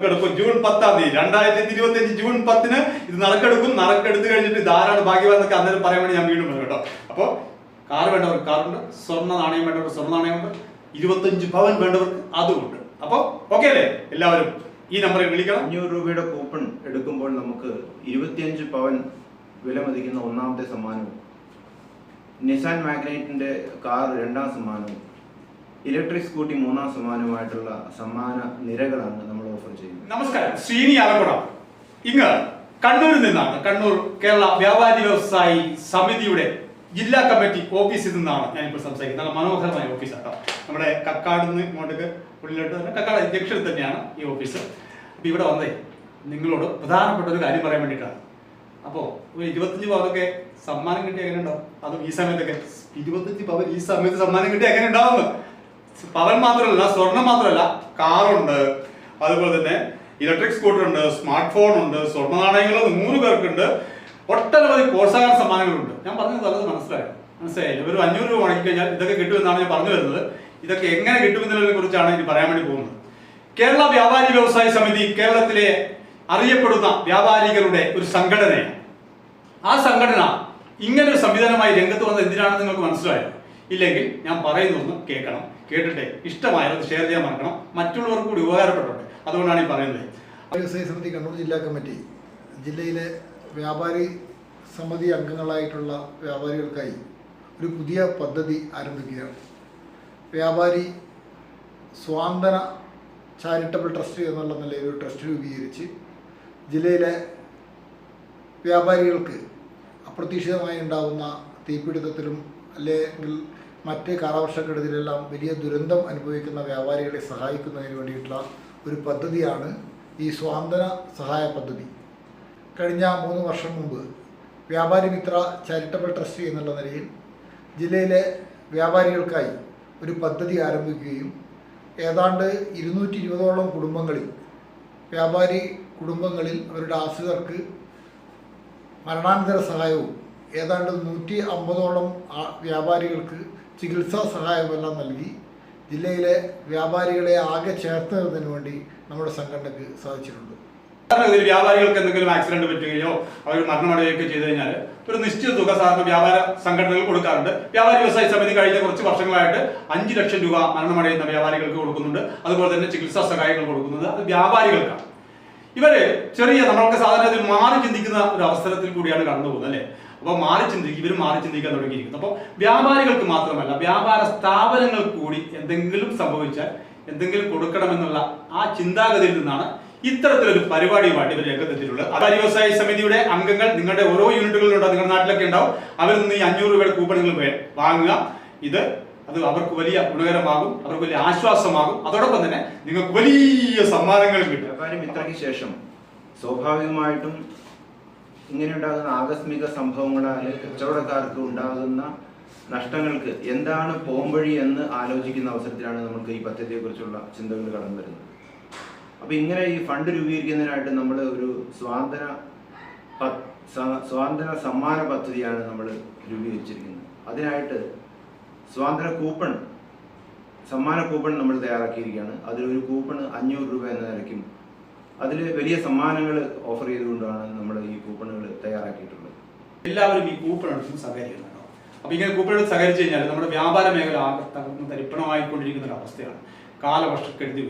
നറുക്കെടുപ്പ് ജൂൺ പത്താം തീയതി രണ്ടായിരത്തി ഇരുപത്തി അഞ്ച് ജൂൺ പത്തിന് ഇത് നറുക്കെടുക്കും നടക്കെടുത്ത് കഴിഞ്ഞിട്ട് ധാരാളം ആരാണ് ഭാഗ്യവാൻ എന്നൊക്കെ അന്നേരം പറയാൻ വേണ്ടി ഞാൻ വീണ്ടും വരും കേട്ടോ. അപ്പോൾ കാർ വേണ്ടവർക്ക് കാറുണ്ട് സ്വർണ നാണയം വേണ്ടവർക്ക് സ്വർണ നാണയമുണ്ട് ഇരുപത്തഞ്ച് ഭവൻ വേണ്ടവർക്ക് അതുമുണ്ട്. അപ്പോൾ ഓക്കെ അല്ലേ? എല്ലാവരും ഈ നമ്പറിൽ വിളിക്കണം. അഞ്ഞൂറ് രൂപയുടെ കൂപ്പൺ എടുക്കുമ്പോൾ നമുക്ക് ഇരുപത്തിയഞ്ച് പവൻ വില മതിക്കുന്ന ഒന്നാമത്തെ സമ്മാനവും. നിസാൻ മാഗ്നൈറ്റിന്റെ കാർ രണ്ടാം സമ്മാനവും. ഇലക്ട്രിക് സ്കൂട്ടി മൂന്നാം സമ്മാനമായിട്ടുള്ള സമ്മാന നിരകളാണ് നമ്മൾ ഓഫർ ചെയ്യുന്നത്. നമസ്കാരം. ശ്രീനി ആലപ്പുഴ ഇങ്ങ് കണ്ണൂരിൽ നിന്നാണ്. കണ്ണൂർ കേരള വ്യാപാരി വ്യവസായി സമിതിയുടെ ജില്ലാ കമ്മിറ്റി ഓഫീസിൽ നിന്നാണ് ഞാനിപ്പോൾ സംസാരിക്കുന്നത്. നല്ല മനോഹരമായ ഓഫീസാണ് കേട്ടോ നമ്മുടെ കക്കാട് നിന്ന് ഇങ്ങോട്ടേക്ക് ഉള്ളിലോട്ട് തന്നെ കക്കാട് ജംഗ്ഷനിൽ തന്നെയാണ് ഈ ഓഫീസ് അപ്പോൾ ഇവിടെ വന്നേ നിങ്ങളോട് പ്രധാനപ്പെട്ട ഒരു കാര്യം പറയാൻ വേണ്ടിയിട്ടാണ്. അപ്പോൾ ഒരു ഇരുപത്തഞ്ച് പവനൊക്കെ സമ്മാനം കിട്ടിയ എങ്ങനെ അതും ഈ സമയത്തൊക്കെ. ഇരുപത്തഞ്ച് പവൻ ഈ സമയത്ത് സമ്മാനം കിട്ടിയ എങ്ങനെ ഉണ്ടാവുന്നു പവൻ മാത്രമല്ല സ്വർണം മാത്രമല്ല കാറുണ്ട് അതുപോലെ തന്നെ ഇലക്ട്രിക് സ്കൂട്ടർ ഉണ്ട് സ്മാർട്ട് ഫോൺ ഉണ്ട് സ്വർണ നാണയങ്ങൾ നൂറ് പേർക്കുണ്ട്. ഒട്ടനവധി പ്രോത്സാഹന സമ്മാനങ്ങളുണ്ട്. ഞാൻ പറഞ്ഞത് അത് മനസ്സിലായോ. മനസ്സിലായില്ല ഒരു അഞ്ഞൂറ് രൂപ മുടക്കി കഴിഞ്ഞാൽ ഇതൊക്കെ കിട്ടുമെന്നാണ് ഞാൻ പറഞ്ഞു വരുന്നത്. ഇതൊക്കെ എങ്ങനെ കിട്ടുമെന്നതിനെ കുറിച്ചാണ് ഇനി പറയാൻ വേണ്ടി പോകുന്നത്. കേരള വ്യാപാരി വ്യവസായ സമിതി കേരളത്തിലെ അറിയപ്പെടുന്ന വ്യാപാരികളുടെ ഒരു സംഘടനയാണ്. ആ സംഘടന ഇങ്ങനെ ഒരു സംവിധാനമായി രംഗത്ത് വന്നത് എന്തിനാണെന്ന് നിങ്ങൾക്ക് മനസ്സിലായോ? ഇല്ലെങ്കിൽ ഞാൻ പറയുന്നൊന്ന് കേൾക്കണം. കേട്ടിട്ട് ഇഷ്ടമായത് ഷെയർ ചെയ്യാൻ മറക്കണം. മറ്റുള്ളവർക്ക് കൂടി ഉപകാരപ്പെട്ടോട്ടെ അതുകൊണ്ടാണ് ഈ പറയുന്നത്. വ്യവസായ സമിതി കണ്ണൂർ ജില്ലാ കമ്മിറ്റി ജില്ലയിലെ വ്യാപാരി സമിതി അംഗങ്ങളായിട്ടുള്ള വ്യാപാരികൾക്കായി ഒരു പുതിയ പദ്ധതി ആരംഭിക്കുകയാണ്. വ്യാപാരി സ്വാന്തന ചാരിറ്റബിൾ ട്രസ്റ്റ് എന്നുള്ള നിലയിൽ ഒരു ട്രസ്റ്റ് രൂപീകരിച്ച് ജില്ലയിലെ വ്യാപാരികൾക്ക് അപ്രതീക്ഷിതമായി ഉണ്ടാകുന്ന തീപിടുത്തത്തിലും അല്ലെങ്കിൽ മറ്റ് കാലവർഷക്കെടുതിയിലെല്ലാം വലിയ ദുരന്തം അനുഭവിക്കുന്ന വ്യാപാരികളെ സഹായിക്കുന്നതിന് വേണ്ടിയിട്ടുള്ള ഒരു പദ്ധതിയാണ് ഈ സ്വാന്തന സഹായ പദ്ധതി. കഴിഞ്ഞ മൂന്ന് വർഷം മുമ്പ് വ്യാപാരി മിത്ര ചാരിറ്റബിൾ ട്രസ്റ്റ് എന്നുള്ള നിലയിൽ ജില്ലയിലെ വ്യാപാരികൾക്കായി ഒരു പദ്ധതി ആരംഭിക്കുകയും ഏതാണ്ട് ഇരുന്നൂറ്റി ഇരുപതോളം കുടുംബങ്ങളിൽ വ്യാപാരി കുടുംബങ്ങളിൽ അവരുടെ ആശ്രിതർക്ക് മരണാനന്തര സഹായവും ഏതാണ്ട് നൂറ്റി അമ്പതോളം വ്യാപാരികൾക്ക് ചികിത്സാ സഹായമെല്ലാം നൽകി ജില്ലയിലെ വ്യാപാരികളെ ആകെ ചേർത്തുന്നതിന് വേണ്ടി നമ്മുടെ സംഘടനക്ക് സാധിച്ചിട്ടുണ്ട്. വ്യാപാരികൾക്ക് എന്തെങ്കിലും ആക്സിഡന്റ് പറ്റുകയോ അവർ മരണമടയുകയോ ചെയ്തു കഴിഞ്ഞാൽ ഒരു നിശ്ചിത തുക സാധാരണ വ്യാപാര സംഘടനകൾ കൊടുക്കാറുണ്ട്. വ്യാപാരി വ്യവസായ സമിതി കഴിഞ്ഞ കുറച്ച് വർഷങ്ങളായിട്ട് അഞ്ച് ലക്ഷം രൂപ മരണമടയുന്ന വ്യാപാരികൾക്ക് കൊടുക്കുന്നുണ്ട്. അതുപോലെ തന്നെ ചികിത്സാ സഹായങ്ങൾ കൊടുക്കുന്നത് അത് വ്യാപാരികൾക്കാണ്. ഇവർ ചെറിയ നമ്മളൊക്കെ സാധാരണ ഇതിൽ മാറി ചിന്തിക്കുന്ന ഒരു അവസരത്തിൽ കൂടിയാണ് കടന്നു പോകുന്നത് അല്ലേ? അപ്പൊ മാറി ചിന്തിക്കും ഇവർ മാറി ചിന്തിക്കാൻ തുടങ്ങിയിരിക്കുന്നു. അപ്പോൾ വ്യാപാരികൾക്ക് മാത്രമല്ല വ്യാപാര സ്ഥാപനങ്ങൾ കൂടി എന്തെങ്കിലും സംഭവിച്ചാൽ എന്തെങ്കിലും കൊടുക്കണമെന്നുള്ള ആ ചിന്താഗതിയിൽ നിന്നാണ് ഇത്തരത്തിലൊരു പരിപാടിയുമായിട്ട് ഇവർ രംഗത്തെത്തിയിട്ടുള്ളത്. അതായത് വ്യവസായ സമിതിയുടെ അംഗങ്ങൾ നിങ്ങളുടെ ഓരോ യൂണിറ്റുകളിലുണ്ടോ നിങ്ങളുടെ നാട്ടിലൊക്കെ ഉണ്ടാവും. അവരിൽ നിന്ന് ഈ അഞ്ഞൂറ് രൂപയുടെ കൂപ്പണുകൾ വാങ്ങുക. ഇത് അത് അവർക്ക് വലിയ ഗുണകരമാകും അവർക്ക് വലിയ ആശ്വാസമാകും. അതോടൊപ്പം തന്നെ നിങ്ങൾക്ക് വലിയ സമ്മാനങ്ങൾ കിട്ടും. വ്യാപാരി ശേഷം സ്വാഭാവികമായിട്ടും ഇങ്ങനെ ഉണ്ടാകുന്ന ആകസ്മിക സംഭവങ്ങളാൽ കച്ചവടക്കാർക്ക് ഉണ്ടാകുന്ന നഷ്ടങ്ങൾക്ക് എന്താണ് പോംവഴി എന്ന് ആലോചിക്കുന്ന അവസരത്തിലാണ് നമുക്ക് ഈ പദ്ധതിയെക്കുറിച്ചുള്ള ചിന്തകൾ കടന്നു വരുന്നത്. അപ്പോൾ ഇങ്ങനെ ഈ ഫണ്ട് രൂപീകരിക്കുന്നതിനായിട്ട് നമ്മൾ ഒരു സ്വാതന്ത്ര്യ സ്വാതന്ത്ര്യ സമ്മാന പദ്ധതിയാണ് നമ്മൾ രൂപീകരിച്ചിരിക്കുന്നത്. അതിനായിട്ട് സ്വാതന്ത്ര്യ കൂപ്പൺ സമ്മാന കൂപ്പൺ നമ്മൾ തയ്യാറാക്കിയിരിക്കുകയാണ്. അതിലൊരു കൂപ്പൺ അഞ്ഞൂറ് രൂപ എന്ന നിലയ്ക്കും അതിൽ വലിയ സമ്മാനങ്ങൾ ഓഫർ ചെയ്തുകൊണ്ടാണ് നമ്മൾ ഈ കൂപ്പണുകൾ തയ്യാറാക്കിയിട്ടുള്ളത്. എല്ലാവരും ഈ കൂപ്പൺ എടുത്ത് സഹകരിക്കണം കേട്ടോ അപ്പൊ ഇങ്ങനെ കൂപ്പൺ എടുത്ത് സഹകരിച്ചു കഴിഞ്ഞാൽ നമ്മുടെ വ്യാപാര മേഖല തരിപ്പണമായിക്കൊണ്ടിരിക്കുന്ന ഒരു അവസ്ഥയാണ്. കാലവർഷക്കെടുതി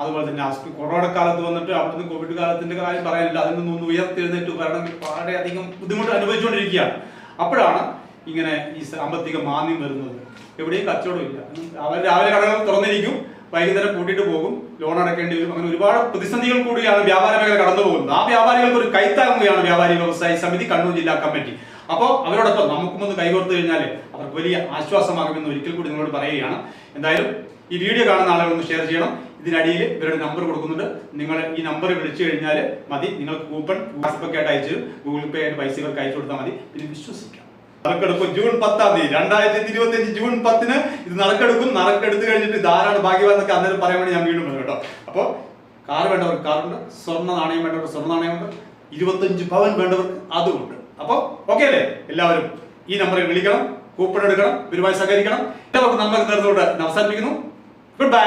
അതുപോലെ തന്നെ ആസ്പി കൊറോണ കാലത്ത് വന്നിട്ട് അവിടുന്ന് കോവിഡ് കാലത്തിന്റെ കാര്യം പറയാനില്ല. അതിൽ നിന്ന് ഉയർത്തെഴുന്നേറ്റ് വരണമെങ്കിൽ വളരെയധികം ബുദ്ധിമുട്ട് അനുഭവിച്ചുകൊണ്ടിരിക്കുകയാണ്. അപ്പോഴാണ് ഇങ്ങനെ ഈ സാമ്പത്തിക മാന്ദ്യം വരുന്നത്. എവിടെയും കച്ചവടമില്ല അവർ രാവിലെ കടകൾ തുറന്നിരിക്കും വൈകുന്നേരം കൂട്ടിയിട്ട് പോകും ലോൺ അടക്കേണ്ടി വരും. അങ്ങനെ ഒരുപാട് പ്രതിസന്ധികൾ കൂടിയാണ് വ്യാപാര മേഖല കടന്നു പോകുന്നത്. ആ വ്യാപാരികൾക്ക് ഒരു കൈത്താങ്ങുകയാണ് വ്യാപാരി വ്യവസായ സമിതി കണ്ണൂർ ജില്ലാ കമ്മിറ്റി. അപ്പോൾ അവരോടൊപ്പം നമുക്കും ഒന്ന് കൈകോർത്ത് കഴിഞ്ഞാൽ അവർക്ക് വലിയ ആശ്വാസമാകുമെന്ന് ഒരിക്കൽ കൂടി നിങ്ങളോട് പറയുകയാണ്. എന്തായാലും ഈ വീഡിയോ കാണുന്ന ആളുകൾ ഒന്ന് ഷെയർ ചെയ്യണം. ഇതിനടിയിൽ ഇവരുടെ നമ്പർ കൊടുക്കുന്നുണ്ട്. നിങ്ങൾ ഈ നമ്പർ വിളിച്ചു കഴിഞ്ഞാൽ മതി. നിങ്ങൾക്ക് കൂപ്പൺ വാട്സപ്പ് ഒക്കെ ആയിട്ട് അയച്ചു ഗൂഗിൾ പേ ആയിട്ട് പൈസ ഇവർക്ക് അയച്ചു കൊടുത്താൽ മതി. പിന്നെ വിശ്വസിക്കാം. നറുക്കെടുപ്പ് ജൂൺ പത്താം തീയതി. രണ്ടായിരത്തി ഇരുപത്തി അഞ്ച് ജൂൺ പത്തിന് ഇത് നറുക്കെടുക്കും നറുക്കെടുത്ത് കഴിഞ്ഞിട്ട് ആരാണ് ഭാഗ്യവാൻ എന്നൊക്കെ അന്നേരം പറയാൻ വേണ്ടി ഞാൻ വീണ്ടും വരും കേട്ടോ. അപ്പോൾ കാർ വേണ്ടവർക്ക് കാറുണ്ട് സ്വർണ നാണയം വേണ്ടവർക്ക് സ്വർണ നാണയമുണ്ട് ഇരുപത്തഞ്ച് പവൻ വേണ്ടവർക്ക് അതുമുണ്ട് അപ്പോൾ ഓക്കെ അല്ലേ? എല്ലാവരും ഈ നമ്പറിൽ വിളിക്കണം. കൂപ്പൺ എടുക്കണം. ഒരുപാട് സഹകരിക്കണം. എല്ലാവർക്കും നമ്മൾ നേർന്നുകൊണ്ട് അവസാനിപ്പിക്കുന്നു. Good bye